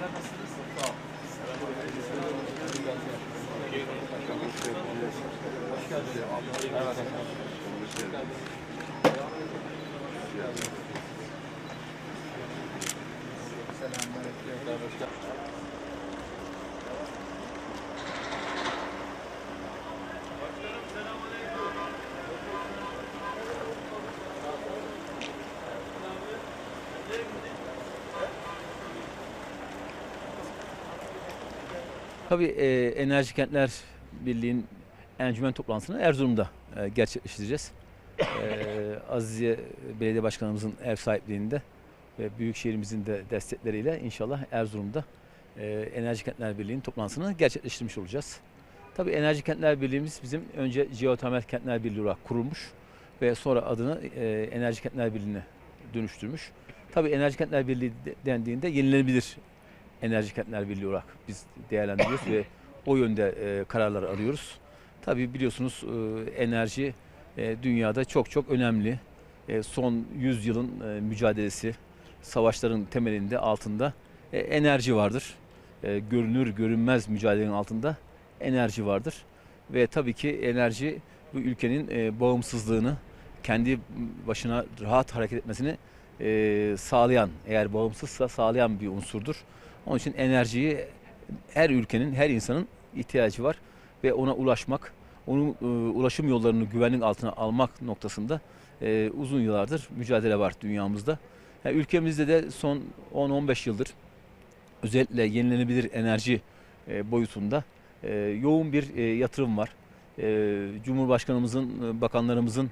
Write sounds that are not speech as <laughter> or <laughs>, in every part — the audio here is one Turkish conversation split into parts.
Sizler nasılsınız? Sağ olun. Hoş geldiniz. Evet. Selamünaleyküm. Hoş geldiniz. Tabii e, Enerji Kentler Birliği'nin encümen toplantısını Erzurum'da e, gerçekleştireceğiz. E, <laughs> Azize Belediye Başkanımızın ev sahipliğinde ve Büyükşehirimizin de destekleriyle inşallah Erzurum'da e, Enerji Kentler Birliği'nin toplantısını gerçekleştirmiş olacağız. Tabii Enerji Kentler Birliği'miz bizim önce Jeotermal Kentler Birliği olarak kurulmuş ve sonra adını e, Enerji Kentler Birliği'ne dönüştürmüş. Tabii Enerji Kentler Birliği de- dendiğinde yenilenebilir Enerji Kentler Birliği olarak biz değerlendiriyoruz ve o yönde e, kararlar alıyoruz. Tabii biliyorsunuz e, enerji e, dünyada çok çok önemli. E, son 100 yılın e, mücadelesi, savaşların temelinde altında e, enerji vardır. E, görünür görünmez mücadelenin altında enerji vardır. Ve tabii ki enerji bu ülkenin e, bağımsızlığını kendi başına rahat hareket etmesini e, sağlayan, eğer bağımsızsa sağlayan bir unsurdur. Onun için enerjiyi her ülkenin, her insanın ihtiyacı var ve ona ulaşmak, onun e, ulaşım yollarını güvenlik altına almak noktasında e, uzun yıllardır mücadele var dünyamızda. Yani ülkemizde de son 10-15 yıldır özellikle yenilenebilir enerji e, boyutunda e, yoğun bir e, yatırım var. E, Cumhurbaşkanımızın, e, bakanlarımızın,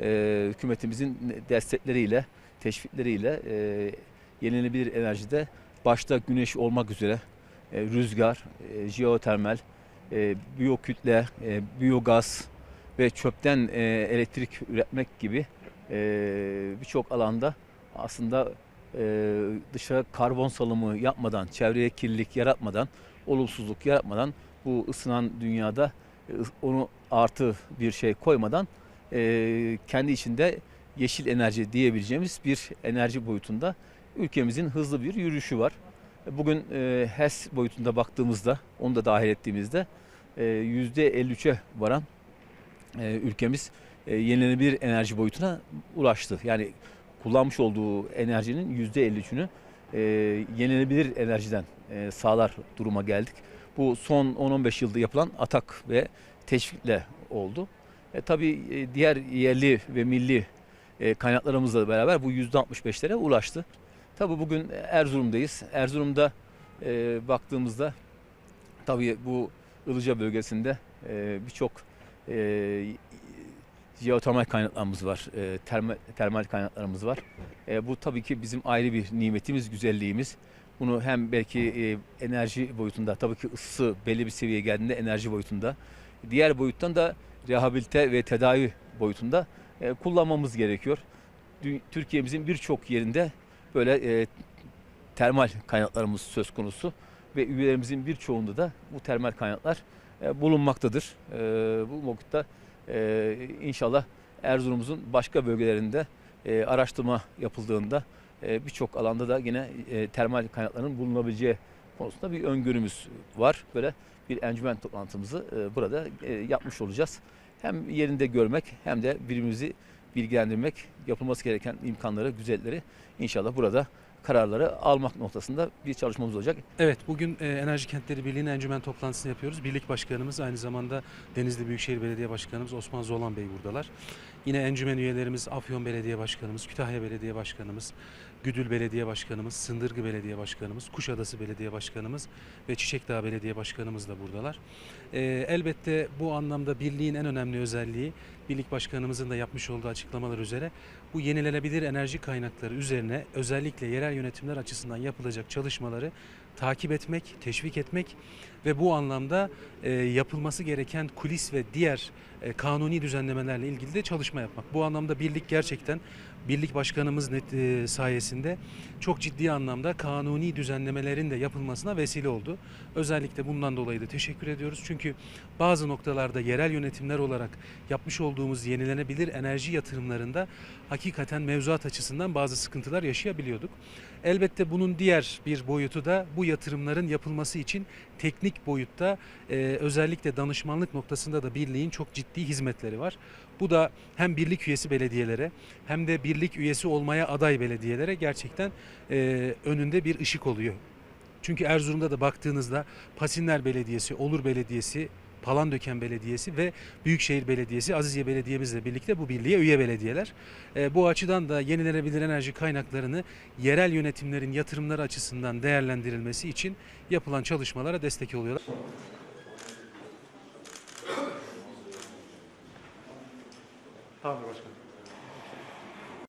e, hükümetimizin destekleriyle, teşvikleriyle e, yenilenebilir enerjide başta güneş olmak üzere e, rüzgar, e, jeotermal, e, biyokütle, e, biyogaz ve çöpten e, elektrik üretmek gibi birçok alanda aslında e, dışarı karbon salımı yapmadan, çevreye kirlilik yaratmadan, olumsuzluk yaratmadan bu ısınan dünyada onu artı bir şey koymadan kendi içinde yeşil enerji diyebileceğimiz bir enerji boyutunda ülkemizin hızlı bir yürüyüşü var. Bugün e, HES boyutunda baktığımızda, onu da dahil ettiğimizde e, %53'e varan e, ülkemiz e, yenilenebilir enerji boyutuna ulaştı. Yani kullanmış olduğu enerjinin %53'ünü e, yenilenebilir enerjiden e, sağlar duruma geldik. Bu son 10-15 yılda yapılan atak ve teşvikle oldu. E, tabii e, diğer yerli ve milli kaynaklarımızla beraber bu %65'lere ulaştı. Tabii bugün Erzurum'dayız. Erzurum'da e, baktığımızda tabii bu Ilıca bölgesinde e, birçok e, jeotermal kaynaklarımız var, e, termal, termal kaynaklarımız var. E, bu tabii ki bizim ayrı bir nimetimiz, güzelliğimiz. Bunu hem belki e, enerji boyutunda, tabii ki ısı belli bir seviyeye geldiğinde enerji boyutunda, diğer boyuttan da rehabilite ve tedavi boyutunda e, kullanmamız gerekiyor. Türkiye'mizin birçok yerinde böyle e, termal kaynaklarımız söz konusu ve üyelerimizin birçoğunda da bu termal kaynaklar e, bulunmaktadır. E, bu e, inşallah Erzurum'umuzun başka bölgelerinde e, araştırma yapıldığında e, birçok alanda da yine e, termal kaynakların bulunabileceği konusunda bir öngörümüz var. Böyle bir encümen toplantımızı e, burada e, yapmış olacağız. Hem yerinde görmek hem de birbirimizi bilgilendirmek, yapılması gereken imkanları, güzelleri inşallah burada kararları almak noktasında bir çalışmamız olacak. Evet, bugün e, Enerji Kentleri Birliği'nin encümen toplantısını yapıyoruz. Birlik Başkanımız, aynı zamanda Denizli Büyükşehir Belediye Başkanımız Osman Zolan Bey buradalar. Yine encümen üyelerimiz Afyon Belediye Başkanımız, Kütahya Belediye Başkanımız, Güdül Belediye Başkanımız, Sındırgı Belediye Başkanımız, Kuşadası Belediye Başkanımız ve Çiçekdağ Belediye Başkanımız da buradalar. E, elbette bu anlamda birliğin en önemli özelliği, Birlik Başkanımızın da yapmış olduğu açıklamalar üzere bu yenilenebilir enerji kaynakları üzerine özellikle yerel yönetimler açısından yapılacak çalışmaları takip etmek, teşvik etmek ve bu anlamda e, yapılması gereken kulis ve diğer e, kanuni düzenlemelerle ilgili de çalışma yapmak. Bu anlamda birlik gerçekten birlik başkanımız net, e, sayesinde çok ciddi anlamda kanuni düzenlemelerin de yapılmasına vesile oldu. Özellikle bundan dolayı da teşekkür ediyoruz. Çünkü bazı noktalarda yerel yönetimler olarak yapmış olduğumuz yenilenebilir enerji yatırımlarında hakikaten mevzuat açısından bazı sıkıntılar yaşayabiliyorduk. Elbette bunun diğer bir boyutu da bu yatırımların yapılması için teknik boyutta e, özellikle danışmanlık noktasında da birliğin çok ciddi hizmetleri var. Bu da hem birlik üyesi belediyelere hem de birlik üyesi olmaya aday belediyelere gerçekten e, önünde bir ışık oluyor. Çünkü Erzurum'da da baktığınızda Pasinler Belediyesi, Olur Belediyesi, Palandöken Belediyesi ve Büyükşehir Belediyesi, Aziziye Belediye'mizle birlikte bu birliğe üye belediyeler. E, bu açıdan da yenilenebilir enerji kaynaklarını yerel yönetimlerin yatırımları açısından değerlendirilmesi için yapılan çalışmalara destek oluyorlar.